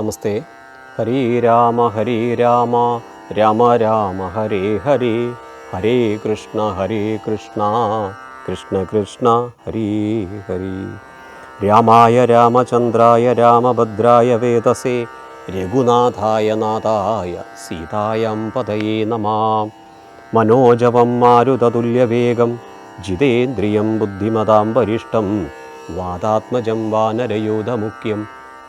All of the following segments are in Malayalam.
നമസ്തേ. ഹരേ രാമ ഹരേ രാമ രാമ രാമ ഹരേ ഹരേ ഹരേ കൃഷ്ണ ഹരേ കൃഷ്ണ കൃഷ്ണ കൃഷ്ണ ഹരേ ഹരേ. രാമായ രാമചന്ദ്രായ രാമഭദ്രായ വേദസേ രഘുനാഥായ നാഥായ സീതായം പതയേ നമാം. മനോജവം മാരുതതുല്യവേഗം ജിതേന്ദ്രിയം ബുദ്ധിമതാം വരിഷ്ടം വാദാത്മജം വാനരയൂഥമുഖ്യം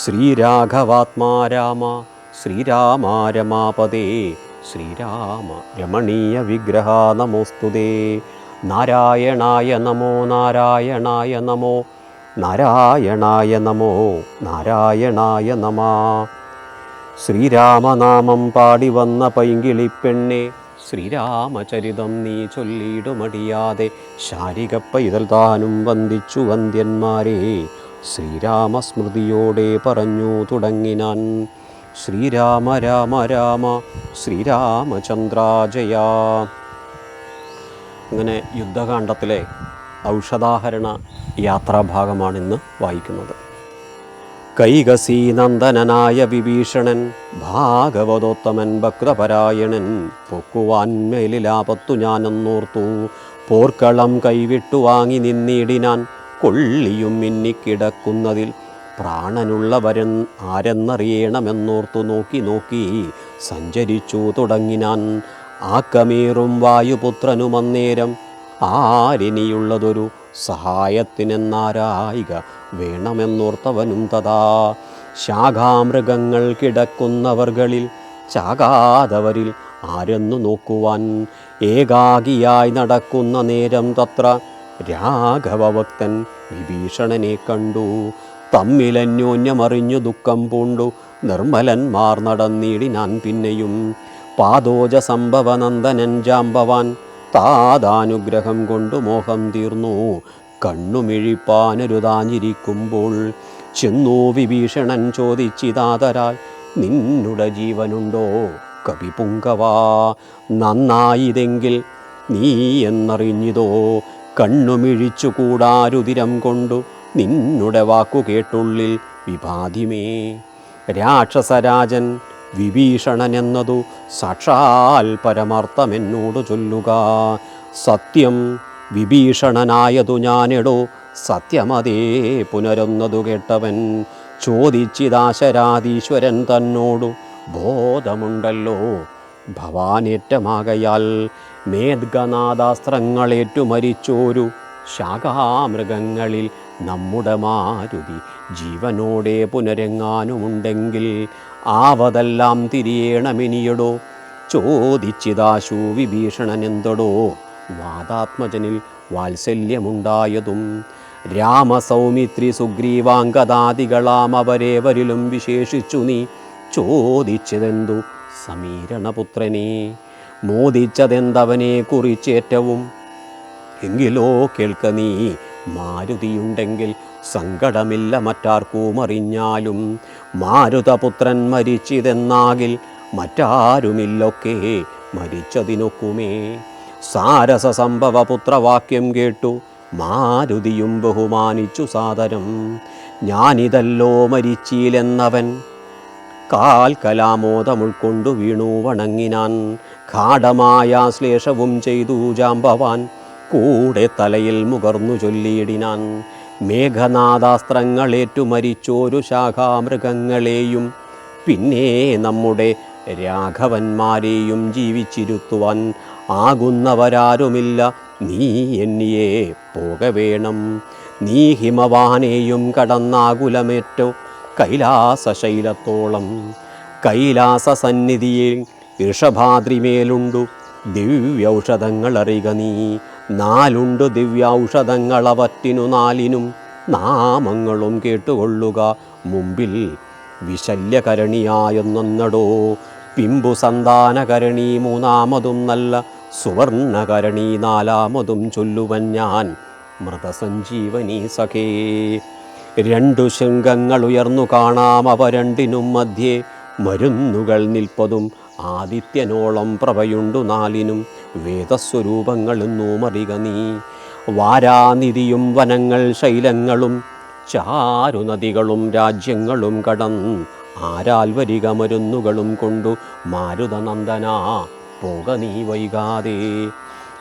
ശ്രീരാഘവാത്മാ രാമ ശ്രീരാമ രമാപദേ ശ്രീരാമ രമണീയ വിഗ്രഹ നമോസ്തുതേ നാരായണായ നമോ നാരായണായ നമോ നാരായണായ നമോ നാരായണായ നമ. ശ്രീരാമനാമം പാടി വന്ന പൈങ്കിളിപ്പെണ്ണെ ശ്രീരാമചരിതം നീ ചൊല്ലിയിടുമടിയാതെ ശാരിക പൈതൽ താനും വന്ദിച്ചു വന്ദ്യന്മാരെ. ശ്രീരാമസ്മൃതിയോടെ പറഞ്ഞു തുടങ്ങിനാൻ. ശ്രീരാമ രാമ രാമ ശ്രീരാമചന്ദ്രാജയ. അങ്ങനെ യുദ്ധകാന്ഡത്തിലെ ഔഷധാഹരണ യാത്രാഭാഗമാണിന്ന് വായിക്കുന്നത്. കൈകസീനന്ദനായ വിഭീഷണൻ ഭാഗവതോത്തമൻ ഭക്തപരായണൻ പൊക്കുവാൻ മേലിലാപത്തു ഞാനെന്നോർത്തു. പോർക്കളം കൈവിട്ടു വാങ്ങി നിന്നിടിനാൻ കൊള്ളിയും മിന്നിക്കിടക്കുന്നതിൽ പ്രാണനുള്ളവരൻ ആരെന്നറിയണമെന്നോർത്തു നോക്കി നോക്കി സഞ്ചരിച്ചു തുടങ്ങിനാൻ ആക്കമേറും വായുപുത്രനും അന്നേരം ആരിനിയുള്ളതൊരു സഹായത്തിനെന്നാരായിക വേണമെന്നോർത്തവനും തഥാ. ശാഖാമൃഗങ്ങൾ കിടക്കുന്നവർകളിൽ ചാകാതവരിൽ ആരെന്നു നോക്കുവാൻ ഏകാഗിയായി നടക്കുന്ന നേരം തത്ര രാഘവഭക്തൻ വിഭീഷണനെ കണ്ടു. തമ്മിലന്യോന്യമറിഞ്ഞു ദുഃഖം പൂണ്ടു. നിർമ്മലന്മാർ നടന്നിടിനാൻ പിന്നെയും. പാദോജ സംഭവനന്ദനൻ ജാമ്പവാൻ താതാനുഗ്രഹം കൊണ്ടു മോഹം തീർന്നു. കണ്ണുമിഴിപ്പാനൊരുതാഞ്ഞിരിക്കുമ്പോൾ ചെന്നു വിഭീഷണൻ ചോദിച്ചിതാതരാൽ നിന്നുടെ ജീവനുണ്ടോ? കവിപുങ്കവാ നന്നായിതെങ്കിൽ നീ എന്നറിഞ്ഞിതോ? കണ്ണുമിഴിച്ചുകൂടാരുതിരം കൊണ്ടു നിന്നുടെ വാക്കു കേട്ടുള്ളിൽ വിഭാതിമേ. രാക്ഷസരാജൻ വിഭീഷണൻ എന്നതു സാക്ഷാൽ പരമാർത്ഥമെന്നോട് ചൊല്ലുക. സത്യം വിഭീഷണനായതു ഞാനെടോ സത്യമതേ പുനരൊന്നതു കേട്ടവൻ. ചോദിച്ചിതാശരാധീശ്വരൻ തന്നോടു ബോധമുണ്ടല്ലോ ഭവാനേറ്റമാകയാൽ മേദ്ഗനാദാസ്ത്രങ്ങളേറ്റു മരിച്ചോരു ശാഖാമൃഗങ്ങളിൽ നമ്മുടെ മാരുതി ജീവനോടെ പുനരെങ്ങാനുമുണ്ടെങ്കിൽ ആവതെല്ലാം തിരിയേണമിനിയടോ? ചോദിച്ചിതാശു വിഭീഷണനെന്തടോ? വാദാത്മജനിൽ വാത്സല്യമുണ്ടായതും രാമസൗമിത്രി സുഗ്രീവാംഗദാദികളാം അവരേവരിലും വിശേഷിച്ചു നീ ചോദിച്ചതെന്തു? സമീരണപുത്രനെ മോദിച്ചതെന്തവനെ കുറിച്ചേറ്റവും എങ്കിലോ കേൾക്ക നീ മാരുതിയുണ്ടെങ്കിൽ സങ്കടമില്ല മറ്റാർക്കും അറിഞ്ഞാലും മാരുതപുത്രൻ മരിച്ചിതെന്നാകിൽ മറ്റാരുമില്ലൊക്കെ മരിച്ചതിനൊക്കുമേ. സാരസ സംഭവ പുത്രവാക്യം കേട്ടു മാരുതിയും ബഹുമാനിച്ചു സാദരം. ഞാനിതല്ലോ മരിച്ചീലെന്നവൻ കാൽ കലാമോദം ഉൾക്കൊണ്ടു വീണു വണങ്ങിനാൻ. ഗാഠമായ ശ്ലേഷവും ചെയ്തു ജാമ്പവാൻ കൂടെ തലയിൽ മുകർന്നു ചൊല്ലിയിടിനാൻ. മേഘനാദാസ്ത്രങ്ങളേറ്റു മരിച്ചോരു ശാഖാമൃഗങ്ങളെയും പിന്നെ നമ്മുടെ രാഘവന്മാരെയും ജീവിച്ചിരുത്തുവാൻ ആകുന്നവരാരുമില്ല. നീ എന്നിയെ പോകവേണം. നീ ഹിമവാനെയും കടന്നാകുലമേറ്റോ. കൈലാസശൈലത്തോളം. കൈലാസ സന്നിധിയിൽ ഋഷഭാദ്രിമേലുണ്ടു ദിവ്യൗഷധങ്ങൾ അറിയുക നീ. നാലുണ്ടു ദിവ്യൗഷധങ്ങളവറ്റിനു നാലിനും. നാമങ്ങളും കേട്ടുകൊള്ളുക. മുമ്പിൽ വിശല്യകരണിയായൊന്നൊന്നടോ. പിമ്പു സന്താനകരണി മൂന്നാമതും നല്ല. സുവർണകരണി നാലാമതും ചൊല്ലുവൻ ഞാൻ. മൃതസഞ്ജീവനി സഖേ. രണ്ടു ശൃംഗങ്ങൾ ഉയർന്നു കാണാം അവ രണ്ടിനും മധ്യേ. മരുന്നുകൾ നിൽപ്പതും ആദിത്യനോളം പ്രഭയുണ്ടു നാലിനും വേദസ്വരൂപങ്ങളും നൂമറിക നീ. വാരാനിധിയും വനങ്ങൾ ശൈലങ്ങളും ചാരുനദികളും രാജ്യങ്ങളും കടന്ന് ആരാൽ വരിക മരുന്നുകളും കൊണ്ടു മാരുതനന്ദന പോക നീ വൈകാതെ.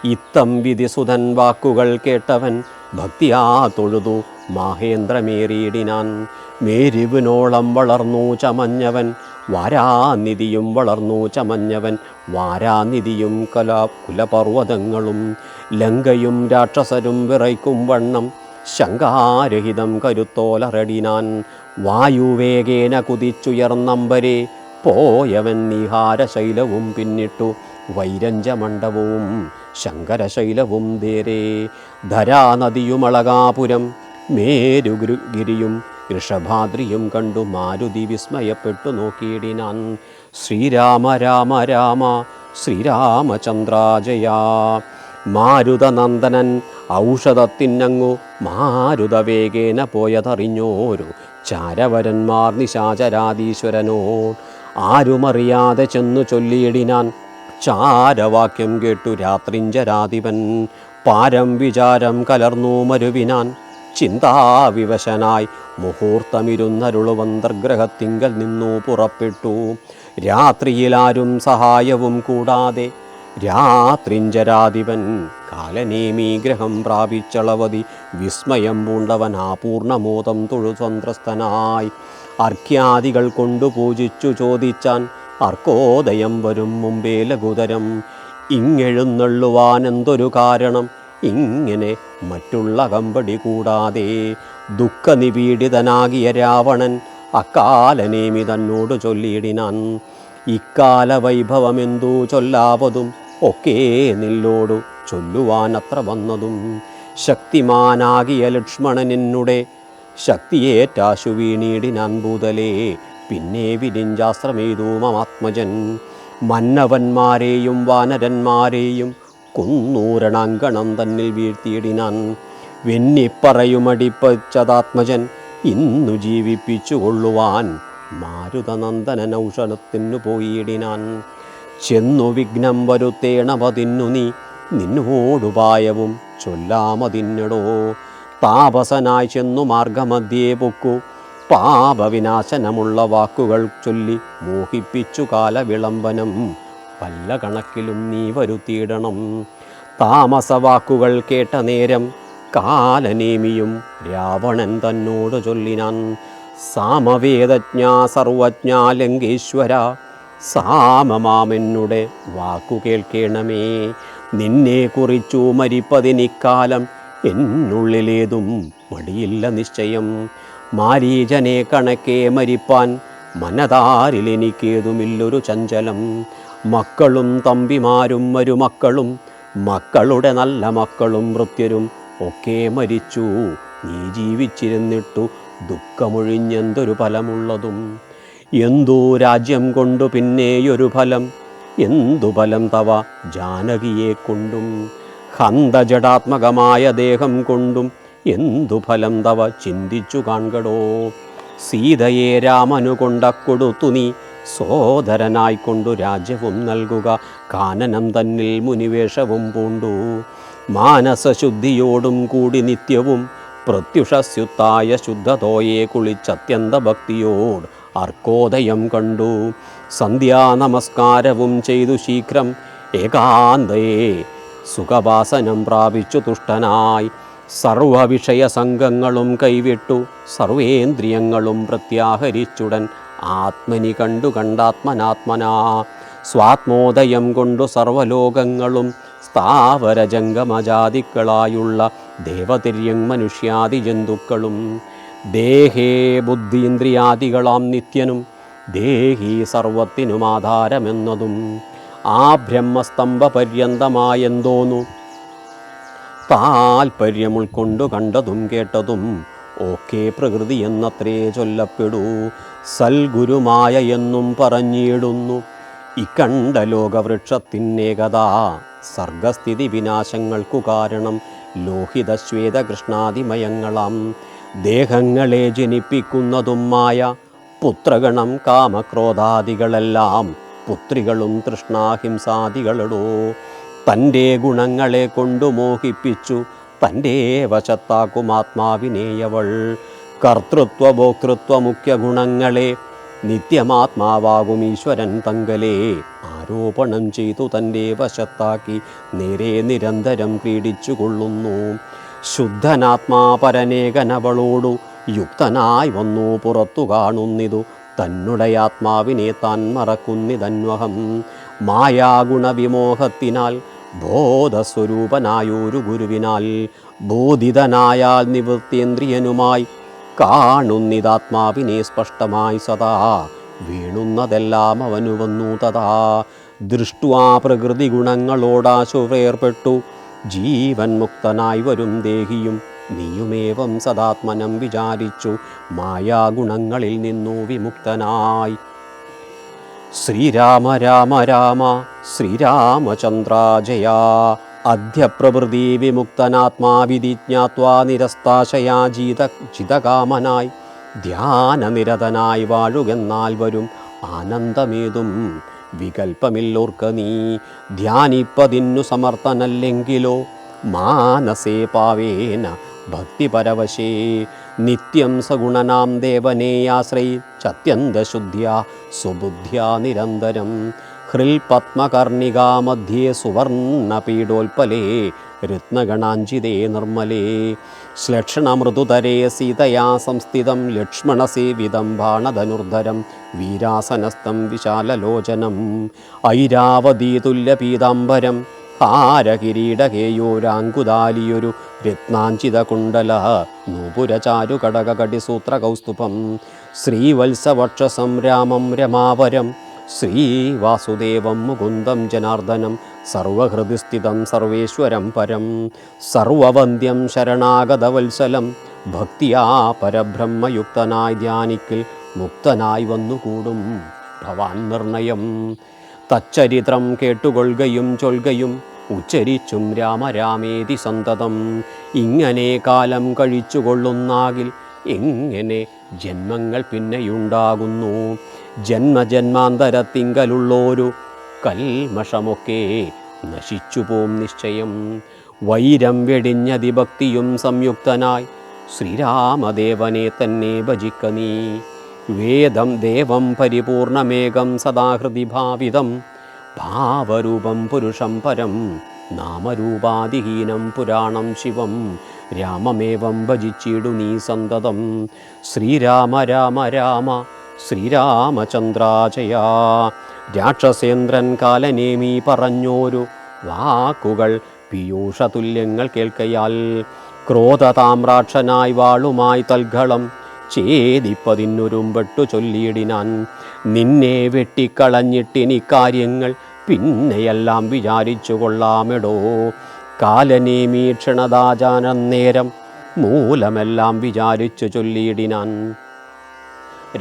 ഇത്തം വിധിസുതൻ വാക്കുകൾ കേട്ടവൻ ഭക്തിയാ തൊഴുതു മാഹേന്ദ്രമേറിയിടിനാൻ. മേരിവിനോളം വളർന്നു ചമഞ്ഞവൻ വാരാനിധിയും വളർന്നു ചമഞ്ഞവൻ. വാരാനിധിയും കലാ കുലപർവതങ്ങളും ലങ്കയും രാക്ഷസരും വിറയ്ക്കും വണ്ണം. ശങ്കാരഹിതം കരുത്തോലറടിനാൻ വായുവേഗേന കുതിച്ചുയർന്നമ്പരെ പോയവൻ നിഹാരശൈലവും പിന്നിട്ടു വൈരഞ്ചമണ്ഡവും ശങ്കരശൈലവും ദേരേ ധരാനദിയുമളകാപുരം മേരുഗിരിയും ഋഷഭാദ്രിയും കണ്ടു മാരുതി വിസ്മയപ്പെട്ടു നോക്കിയിടിനാൻ ശ്രീരാമ രാമ രാമ ശ്രീരാമചന്ദ്രാജയാ. മാരുതനന്ദനൻ ഔഷധത്തിനങ്ങു മാരുതവേഗേന പോയതറിഞ്ഞോരു ചാരവരന്മാർ നിശാചരാധീശ്വരനോ ആരുമറിയാതെ ചെന്നു ചൊല്ലിയിടിനാൻ ചാരവാക്യം കേട്ടു രാത്രിഞ്ചരാധിപൻ. പാരം വിചാരം കലർന്നു മരുവിനാൻ. ചിന്താവിവശനായി മുഹൂർത്തമിരുന്നരുളുവന്തർഗ്രഹത്തിങ്കൽ നിന്നു പുറപ്പെട്ടു. രാത്രിയിലാരും സഹായവും കൂടാതെ രാത്രിഞ്ചരാധിപൻ കാലനേമീ ഗ്രഹം പ്രാപിച്ചളവതി വിസ്മയം പൂണ്ടവൻ ആപൂർണമോദം തൊഴുതന്ത്രസ്ഥനായി അർഘ്യാദികൾ കൊണ്ടു പൂജിച്ചു ചോദിച്ചാൻ അർക്കോദയം വരും മുമ്പേ ലഘുതരം. ഇങ്ങെഴുന്നള്ളുവാൻ എന്തൊരു കാരണം? ഇങ്ങനെ മറ്റുള്ള കമ്പടി കൂടാതെ ദുഃഖനിപീഡിതനാകിയ രാവണൻ അക്കാലനേമി തന്നോട് ചൊല്ലിയിടിനാൻ. ഇക്കാല വൈഭവമെന്തു ചൊല്ലാവതും ഒക്കെ നില്ലോടു ചൊല്ലുവാൻ അത്ര വന്നതും. ശക്തിമാനാകിയ ലക്ഷ്മണനെന്നുടെ ശക്തിയേറ്റാശു വീണീടിനാൻ ഭൂതലേ പിന്നെ വിരിഞ്ചാസ്ത്രമേതു മമാത്മജൻ മന്നവന്മാരെയും വാനരന്മാരെയും കുന്നൂരണാങ്കണം തന്നിൽ വീഴ്ത്തിയിടിനാൻ. വെന്നിപ്പറയുമടിപ്പച്ചതാത്മജൻ ഇന്നു ജീവിപ്പിച്ചു കൊള്ളുവാൻ മാരുതനന്ദനൻ ഔഷധത്തിനു പോയിടിനാൻ. ചെന്നു വിഘ്നം വരുത്തേണമതിന്നു നീ നിന്നോടുപായവും ചൊല്ലാമതിന്നിടോ. താപസനായി ചെന്നു മാർഗമധ്യേ പൊക്കു പാപവിനാശനമുള്ള വാക്കുകൾ ചൊല്ലി മോഹിപ്പിച്ചു കാലവിളംബനം. പല്ല കണക്കിലും നീ വരുത്തിയിടണം. താമസവാക്കുകൾ കേട്ട നേരം കാലനേമിയും രാവണൻ തന്നോട് ചൊല്ലിനാൻ. സാമവേദജ്ഞ സർവജ്ഞ ലങ്കേശ്വര സാമമാമെന്നുടെ വാക്കു കേൾക്കേണമേ. നിന്നെ കുറിച്ചു മരിപ്പതിനിക്കാലം എന്നുള്ളിലേതും മടിയില്ല നിശ്ചയം. മാരീജനെ കണക്കേ മരിപ്പാൻ മനതാരിലെനിക്കേതുമില്ലൊരു ചഞ്ചലം. മക്കളും തമ്പിമാരും മരുമക്കളും മക്കളുടെ നല്ല മക്കളും വൃത്യരും ഒക്കെ മരിച്ചു. നീ ജീവിച്ചിരുന്നിട്ടു ദുഃഖമൊഴിഞ്ഞെന്തൊരു ഫലമുള്ളതും? എന്തോ രാജ്യം കൊണ്ടു പിന്നെയൊരു ഫലം എന്തു ഫലം തവ ജാനകിയെ കൊണ്ടും? ഹന്തജടാത്മകമായ ദേഹം കൊണ്ടും എന്തു ഫലം തവ ചിന്തിച്ചു കാൺകടോ സീതയെ രാമനു കൊണ്ട കൊടുത്തു നീ സോദരനായിക്കൊണ്ടു രാജ്യവും നൽകുക കാനനം തന്നിൽ മുനിവേഷവും പൂണ്ടു. മാനസശുദ്ധിയോടും കൂടി നിത്യവും പ്രത്യുഷസ്യുത്തായ ശുദ്ധതോയെ കുളിച്ചത്യന്ത ഭക്തിയോട് അർക്കോദയം കണ്ടു. സന്ധ്യാ നമസ്കാരവും ചെയ്തു ശീഘ്രം ഏകാന്തയെ സുഖവാസനം പ്രാപിച്ചു തുഷ്ടനായി. സർവവിഷയ സംഘങ്ങളും കൈവിട്ടു സർവേന്ദ്രിയങ്ങളും പ്രത്യാഹരിച്ചുടൻ ആത്മനി കണ്ടു കണ്ടാത്മനാത്മനാ. സ്വാത്മോദയം കൊണ്ടു സർവലോകങ്ങളും സ്ഥാവരജംഗമജാതിക്കളായുള്ള ദേവതിര്യം മനുഷ്യാദി ജന്തുക്കളും. ദേഹേ ബുദ്ധീന്ദ്രിയാദികളാം നിത്യനും ദേഹി സർവത്തിനും ആധാരമെന്നതും. ആ ബ്രഹ്മസ്തംഭ പര്യന്തമായെന്തോന്നു താൽപ്പര്യം ഉൾക്കൊണ്ടു കണ്ടതും കേട്ടതും ഓക്കെ പ്രകൃതി എന്നത്രേ ചൊല്ലപ്പെടൂ. സൽഗുരുമായ എന്നും പറഞ്ഞിടുന്നു. ഇക്കണ്ട ലോകവൃക്ഷത്തിനേകത സർഗസ്ഥിതി വിനാശങ്ങൾക്കു കാരണം ലോഹിത ശ്വേത കൃഷ്ണാതിമയങ്ങളാം. ദേഹങ്ങളെ ജനിപ്പിക്കുന്നതുമായ പുത്രഗണം കാമക്രോധാദികളെല്ലാം. പുത്രികളും തൃഷ്ണാഹിംസാദികളടോ. തന്റെ ഗുണങ്ങളെ കൊണ്ടു മോഹിപ്പിച്ചു തന്റെ വശത്താക്കും ആത്മാവിനേയവൾ കർത്തൃത്വ ഭോക്തൃത്വ മുഖ്യ ഗുണങ്ങളെ നിത്യമാത്മാവാകും ഈശ്വരൻ തങ്കലെ. ആരോപണം ചെയ്തു തന്റെ വശത്താക്കി നേരെ നിരന്തരം ക്രീഡിച്ചു കൊള്ളുന്നു ശുദ്ധനാത്മാ പരനേകനവളോടു യുക്തനായി വന്നു പുറത്തു കാണുന്നിതു. തന്നുടെ ആത്മാവിനെ താൻ മറക്കുന്നിതന്വഹം. മായാഗുണവിമോഹത്തിനാൽ ബോധസ്വരൂപനായൊരു ഗുരുവിനാൽ ബോധിതനായാൽ നിവൃത്തേന്ദ്രിയനുമായി കാണുന്നിതാത്മാവിനെ സ്പഷ്ടമായി സദാ വീണുന്നതെല്ലാം അവനു വന്നു തഥാ ദൃഷ്ടുവാ പ്രകൃതി ഗുണങ്ങളോടാശുവേർപ്പെട്ടു ജീവൻ മുക്തനായി വരും ദേഹിയും നീയുമേവം സദാത്മനം വിചാരിച്ചു. മായാഗുണങ്ങളിൽ നിന്നു വിമുക്തനായി. ശ്രീരാമ രാമ രാമ ശ്രീരാമചന്ദ്ര ജയാ അധ്യ പ്രഭൃതി വിമുക്തനാത്മാവിധി ജ്ഞാത്വാ നിരസ്താശയാ ജീത ജിതകാമനായി. ധ്യാനനിരതനായി വാഴുകെന്നാൽ വരും ആനന്ദമേതും വികൽപ്പമില്ലോർക്ക് നീ. ധ്യാനിപ്പതിന്നു സമർത്ഥനല്ലെങ്കിലോ? മാനസേ പാവേന ഭക്തിപരവശേ. നിത്യം സഗുണനാം ദേവനേയാശ്രയിച്ചത്യന്തശുദ്ധ്യാ സുബുദ്ധ്യാ നിരന്തരം. ഹൃൽപത്മകർണികാ മധ്യേ സുവർണപീഡോൽപലേ രത്നഗണാഞ്ചിതേ നിർമ്മലേ. ശ്ലക്ഷണമൃദുതരേ സീതയാ സംസ്ഥിതം ലക്ഷ്മണസേവിതം ബാണധനുർധരം വീരാസനസ്ഥം വിശാലലോചനം. ഐരാവതീതുല്യപീതാംബരം ഹാരകിരീടകേയോരാങ്കുതാലിയൊരു രത്നാഞ്ചിത കുണ്ടല നൂപുരചാരു കടകടിസൂത്രകൗസ്തുഭം ശ്രീവത്സവക്ഷസം രാമം രമാവരം ശ്രീവാസുദേവം മുകുന്ദം ജനാർദ്ദനം സർവഹൃദിസ്ഥിതം സർവേശ്വരം പരം സർവവന്ദ്യം ശരണാഗതവത്സലം ഭക്തിയാ പരബ്രഹ്മയുക്തനായി ധ്യാനിക്കിൽ മുക്തനായി വന്നുകൂടും ഭവാൻ നിർണയം. തച്ചരിത്രം കേട്ടുകൊള്ളുകയും ചൊൽകയും ഉച്ചരിച്ചും രാമരാമേതി സന്തതം. ഇങ്ങനെ കാലം കഴിച്ചുകൊള്ളുന്നാകിൽ എങ്ങനെ ജന്മങ്ങൾ പിന്നെയുണ്ടാകുന്നു? ജന്മജന്മാന്തരത്തിങ്കലുള്ളോരു കൽമഷമൊക്കെ നശിച്ചുപോം നിശ്ചയം. വൈരം വെടിഞ്ഞതിഭക്തിയും സംയുക്തനായി ശ്രീരാമദേവനെ തന്നെ ഭജിക്ക നീ. വേദം ദേവം പരിപൂർണമേകം സദാഹൃതി ഭാവിതം ഭാവരൂപം പുരുഷം പരം നാമരൂപാതിഹീനം പുരാണം ശിവം. രാമമേവം ഭജിച്ചിടു നീ സന്തതം. ശ്രീരാമ രാമ രാമ ശ്രീരാമചന്ദ്രാചയാ രാക്ഷസേന്ദ്രൻ കാലനേമി പറഞ്ഞോരു വാക്കുകൾ പീയൂഷതുല്യങ്ങൾ കേൾക്കയാൽ. ക്രോധതാമ്രാക്ഷനായി വാളുമായി തൽഘളം ചേതിപ്പതിനൊരുമ്പെട്ടു ചൊല്ലിയിടിനാൻ. നിന്നെ വെട്ടിക്കളഞ്ഞിട്ടിനി കാര്യങ്ങൾ പിന്നെയെല്ലാം വിചാരിച്ചു കൊള്ളാമെടോ. കാലനേമീക്ഷണദാചാനം നേരം മൂലമെല്ലാം വിചാരിച്ചു ചൊല്ലിയിടിനാൻ.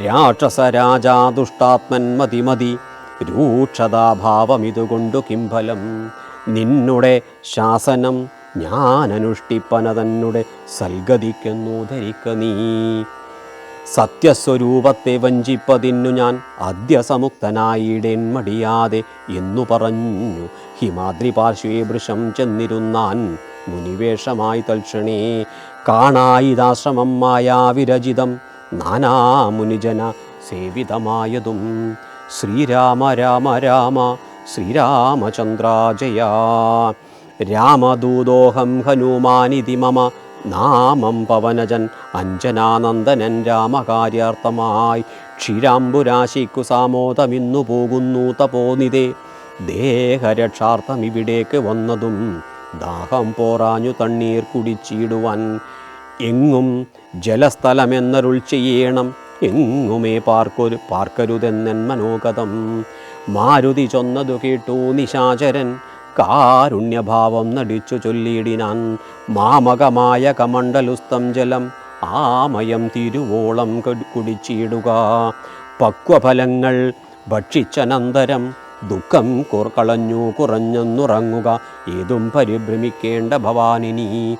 രാക്ഷസരാജാ ദുഷ്ടാത്മൻ മതിമതി രൂക്ഷതാഭാവമിതുകൊണ്ടു കിംഫലം നിന്നുടെ ശാസനം ഞാൻ അനുഷ്ഠിപ്പനതന്നുടെ സൽഗതിക്കെന്നു ധരിക്ക നീ. സത്യസ്വരൂപത്തെ വഞ്ചിപ്പതിന്നു ഞാൻ അദ്യസമുക്തനായിടേൻ മടിയാതെ എന്നു പറഞ്ഞു. ഹിമാദ്രി പാർശ്വേ വൃഷം ചെന്നിരുന്നാൻ മുനിവേഷമായി തൽക്ഷണേ കാണായിതാശ്രമം മായാവിരചിതം നാനാ മുനിജന സേവിതമായതും. ശ്രീരാമ രാമ രാമ ശ്രീരാമചന്ദ്രാജയാ. രാമദൂതോഹം ഹനുമാനിതി മമ നാമം പവനജൻ അഞ്ജനാനന്ദനൻ രാമകാര്യാർത്ഥമായി. ക്ഷീരാംബുരാശിക്കു സാമോദമിന്നു പോകുന്നു തപോനിതേ ദേഹരക്ഷാർത്ഥം ഇവിടേക്ക് വന്നതും ദാഹം പോറാഞ്ഞു തണ്ണീർ കുടിച്ചിടുവാൻ. എങ്ങും ജലസ്ഥലമെന്നരുൾ ചെയ്യണം. എങ്ങുമേ പാർക്കൊരു പാർക്കരുതെന്നൻ മനോഗതം. മാരുതി ചൊന്നതു കേട്ടു നിശാചരൻ. കാരുണ്യഭാവം നടിച്ചു ചൊല്ലിയിടിനാൻ മാമകമായ കമണ്ഡലുസ്തം ജലം ആമയം തിരുവോളം കുടിച്ചിടുക പക്വഫലങ്ങൾ ഭക്ഷിച്ചനന്തരം ദുഃഖം കുറക്കളഞ്ഞു കളഞ്ഞു കുറഞ്ഞെന്നുറങ്ങുക. ഏതും പരിഭ്രമിക്കേണ്ട ഭവാനിനി.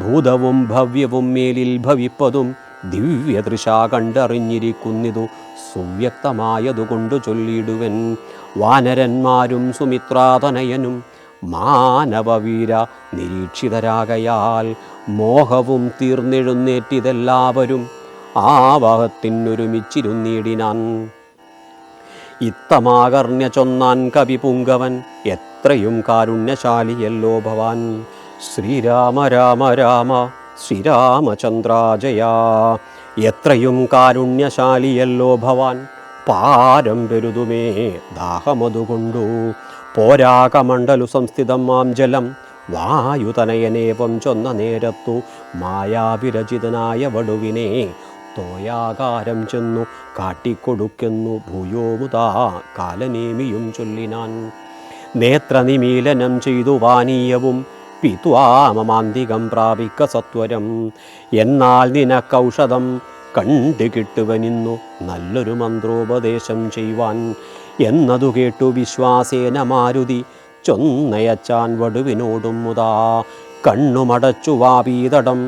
ഭൂതവും ഭവ്യവും മേലിൽ ഭവിപ്പതും ദിവ്യദൃശ കണ്ടറിഞ്ഞിരിക്കുന്നിതു. സുവ്യക്തമായതുകൊണ്ടു ചൊല്ലിടുവൻ വാനരന്മാരും സുമിത്രാതനയനും മാനവവീര നിരീക്ഷിതരാകയാൽ മോഹവും തീർന്നെഴുന്നേറ്റിതെല്ലാവരും ആവഹത്തിനൊരുമിച്ചിരുന്നിടിനാൻ. ഇത്തമാകർണ്യ ചൊന്നാൻ കവി പുങ്കവൻ എത്രയും കാരുണ്യശാലിയല്ലോ ഭവാൻ. ശ്രീരാമ രാമ രാമ ശ്രീരാമചന്ദ്രാജയാ. എത്രയും കാരുണ്യശാലിയല്ലോ ഭവാൻ. പാരം പെരുതുമേ ദാഹമതുകൊണ്ടു പോരാകമണ്ഡലു സംസ്ഥിതം മാം ജലം. വായുതനയനേവം ചൊന്ന നേരത്തു മായാവിരചിതനായ വടുവിനെ തോയാകാരം ചെന്നു കാട്ടിക്കൊടുക്കുന്നു ഭൂയോമുതാ കാലനേമിയും ചൊല്ലിനാൻ. നേത്രനിമീലനം ചെയ്തു വാനീയവും പിത്വാമമാന്തികം പ്രാപിക്ക സത്വരം. എന്നാൽ നിനക്കൗഷധം കണ്ടു കിട്ടുവനിന്നു നല്ലൊരു മന്ത്രോപദേശം ചെയ്യുവാൻ. എന്നതു കേട്ടു വിശ്വാസേന മാരുതി ചൊന്നയച്ചാൻ വടുവിനോടും മുതാ കണ്ണുമടച്ചു വാപീതടം.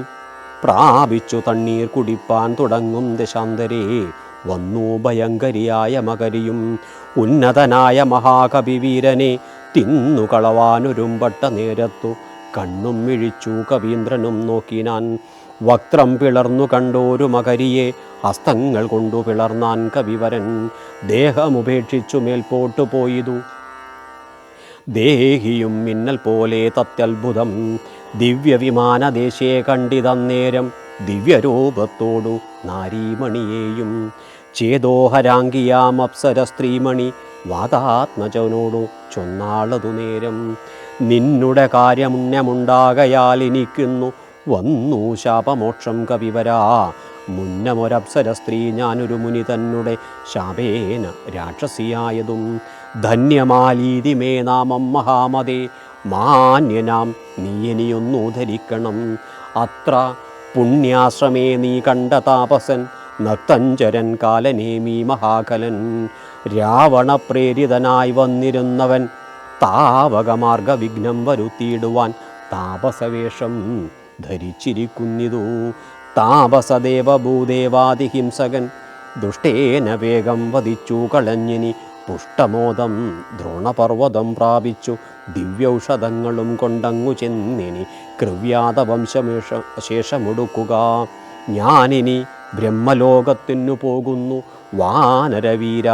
പ്രാപിച്ചു തണ്ണീർ കുടിപ്പാൻ തുടങ്ങും ദശാന്തരേ. വന്നു ഭയങ്കരിയായ മകരിയും ഉന്നതനായ മഹാകവി വീരനെ. തിന്നുകളവാനൊരുമ്പട്ട നേരത്തു കണ്ണും മിഴിച്ചു കവീന്ദ്രനും നോക്കിനാൻ വക്രം പിളർന്നു കണ്ടോരു മകരിയെ. ഹസ്തങ്ങൾ കൊണ്ടു പിളർന്നാൻ കവിവരൻ ദേഹമുപേക്ഷിച്ചു മേൽപോട്ടു പോയിതു. ദേഹിയും മിന്നൽ പോലെ തത്യത്ഭുതം ദിവ്യവിമാനദേശേ കണ്ടിതന്നേരം ദിവ്യരൂപത്തോടു നാരീമണിയെയും ചേതോഹരാംഗിയാം അപ്സര സ്ത്രീമണി വാതാത്മജവനോടു ചൊന്നാളതു നേരം. നിന്നുടെ കാര്യമുണ്യമുണ്ടാകയാൽ ഇനിക്കുന്നു വന്നു ശാപമോക്ഷം കവിവരാ മുന്നമൊരപ്സര സ്ത്രീ ഞാനൊരു മുനി തന്നെ ശാപേന രാക്ഷസിയായതും. ധന്യമാലീതി മേ നാമം മഹാമതേ മാന്യനാം നീ ഇനിയൊന്നു ധരിക്കണം. അത്ര പുണ്യാശ്രമേ നീ കണ്ട താപസൻ നക്തഞ്ചരൻ കാലനേമി മഹാകലൻ. രാവണ പ്രേരിതനായി വന്നിരുന്നവൻ താവകമാർഗ വിഘ്നം വരുത്തിയിടുവാൻ താപസവേഷം ധരിച്ചിരിക്കുന്നിതു. താപസദേവഭൂദേവാദിഹിംസകൻ ദുഷ്ടേന വേഗം വധിച്ചു കളഞ്ഞിനി. പുഷ്ടമോദം ദ്രോണപർവതം പ്രാപിച്ചു. ദിവ്യൌഷധങ്ങളും കൊണ്ടങ്ങു ചെന്നിനി. കൃവ്യാത വംശമേഷ ശേഷമൊടുക്കുക. ഞാനിനി ബ്രഹ്മലോകത്തിനു പോകുന്നു. വാനരവീര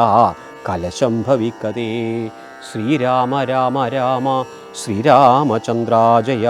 കലശം ഭവിക്കതേ ശ്രീരാമ രാമ രാമ ശ്രീരാമചന്ദ്രാജയ.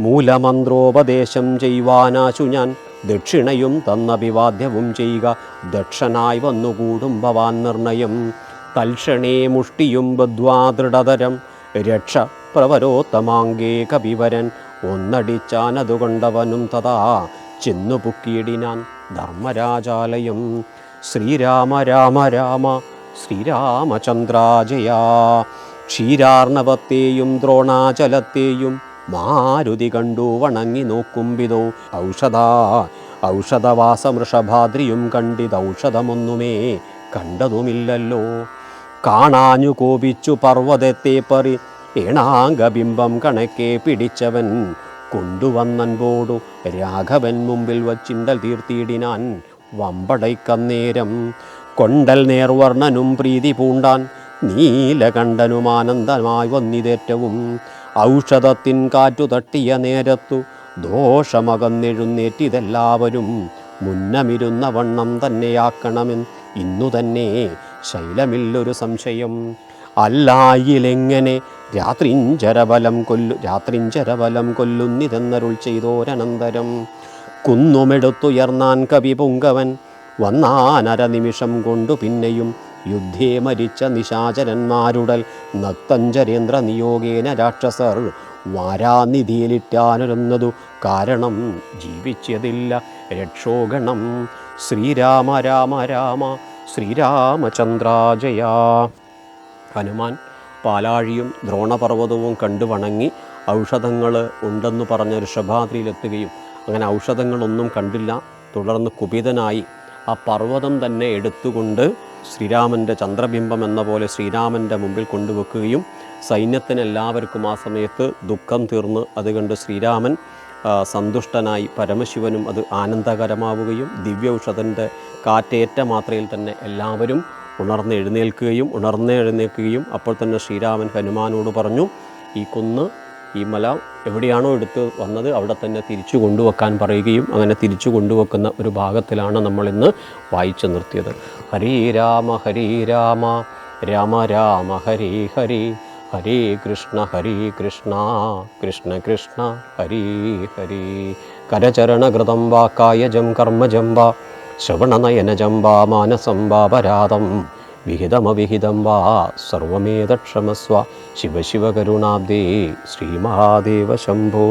മൂലമന്ത്രോപദേശം ചെയ്യുവാനാശു ഞാൻ. ദക്ഷിണയും തന്നഭിവാദ്യവും ചെയ്യുക. ദക്ഷനായി വന്നുകൂടും ഭവാൻ നിർണയം. തൽക്ഷണേ മുഷ്ടിയും ബദ്ധ്വാ ദൃഢതരം രക്ഷ പ്രവരോത്തമാങ്കേ കപിവരൻ ഒന്നടിച്ചാനതുകൊണ്ടവനും തഥാ ചെന്നു പുക്കിയിടിനാൻ ധർമ്മരാജാലയം. ശ്രീരാമ രാമ രാമ. ശ്രീരാമചന്ദ്രാജയ. ക്ഷീരാർണവത്തെയും ദ്രോണാചലത്തെയും മാരുതി കണ്ടു വണങ്ങി നോക്കുമ്പിതോ. ഔഷധ ഔഷധവാസമൃഷഭാദ്രിയും കണ്ടിതൗഷധമൊന്നുമേ കണ്ടതുമില്ലല്ലോ. കാണാഞ്ഞു കോപിച്ചു പർവതത്തെ പറി ഏണാംഗബിംബം കണക്കെ പിടിച്ചവൻ കൊണ്ടുവന്നൻപോടു രാഘവൻ മുമ്പിൽ വച്ചിണ്ടൽ തീർത്തിയിടിനാൻ വമ്പടയ്ക്കന്നേരം കൊണ്ടൽ നേർവർണനും പ്രീതി പൂണ്ടാൻ നീലകണ്ഠനുമാനന്ദമായി വന്നിതേറ്റവും ഔഷധത്തിൻ കാറ്റു തട്ടിയ നേരത്തു ദോഷമകന്നെഴുന്നേറ്റിതെല്ലാവരും മുന്നമിരുന്ന വണ്ണം തന്നെയാക്കണമെന്ന് ഇന്നു തന്നെ ശൈലമില്ലൊരു സംശയം. അല്ലായിലെങ്ങനെ രാത്രിഞ്ചരബലം കൊല്ലു രാത്രിഞ്ചരബലം കൊല്ലുന്നിതെന്നരുൾ ചെയ്തോരനന്തരം. കുന്നുമെടുത്തുയർന്നാൻ കവി പുങ്കവൻ വന്നാനര നിമിഷം കൊണ്ടു പിന്നെയും യുദ്ധേ മരിച്ച നിശാചരന്മാരുടൽ നക്തഞ്ചരേന്ദ്ര നിയോഗേന രാക്ഷസർ വാരാനിധിയിലിട്ടാനൊരുന്നതു കാരണം ജീവിച്ചതില്ല രക്ഷോഗണം. ശ്രീരാമ രാമ രാമ ശ്രീരാമചന്ദ്രാജയ. ഹനുമാൻ പാലാഴിയും ദ്രോണപർവതവും കണ്ടു വണങ്ങി ഔഷധങ്ങൾ ഉണ്ടെന്ന് പറഞ്ഞ ഋഷഭാദ്രിയിലെത്തുകയും അങ്ങനെ ഔഷധങ്ങളൊന്നും കണ്ടില്ല. തുടർന്ന് കുപിതനായി ആ പർവതം തന്നെ എടുത്തുകൊണ്ട് ശ്രീരാമന്റെ ചന്ദ്രബിംബം എന്ന പോലെ ശ്രീരാമന്റെ മുമ്പിൽ കൊണ്ടുവെക്കുകയും സൈന്യത്തിന് എല്ലാവർക്കും ആ സമയത്ത് ദുഃഖം തീർന്ന് അത് കണ്ട് ശ്രീരാമൻ സന്തുഷ്ടനായി പരമശിവനും അത് ആനന്ദകരമാവുകയും ദിവ്യൌഷധന്റെ കാറ്റേറ്റ മാത്രയിൽ തന്നെ എല്ലാവരും ഉണർന്ന് എഴുന്നേൽക്കുകയും ഉണർന്ന് എഴുന്നേൽക്കുകയും അപ്പോൾ തന്നെ ശ്രീരാമൻ ഹനുമാനോട് പറഞ്ഞു ഈ കുന്ന് ഈ മല എവിടെയാണോ എടുത്ത് വന്നത് അവിടെ തന്നെ തിരിച്ചു കൊണ്ടുവെക്കാൻ പറയുകയും അങ്ങനെ തിരിച്ചു കൊണ്ടുവെക്കുന്ന ഒരു ഭാഗത്തിലാണ് നമ്മൾ ഇന്ന് വായിച്ചു നിർത്തിയത്. ഹരി രാമ ഹരി രാമ രാമ രാമ ഹരി ഹരി ഹരേ കൃഷ്ണ ഹരേ കൃഷ്ണ കൃഷ്ണ കൃഷ്ണ ഹരി ഹരി. കരചരണകൃതം വാ കായജം കർമ്മജം വാ ശ്രവണനയനജം വാ മാനസം വിഹിതമവിഹിതം വാ സർവമേതക്ഷമസ്വ. ശിവശിവകരുണാബ്ദേ ശിവ കരുണാബ്ദേ ശ്രീമഹാദേവ ശംഭോ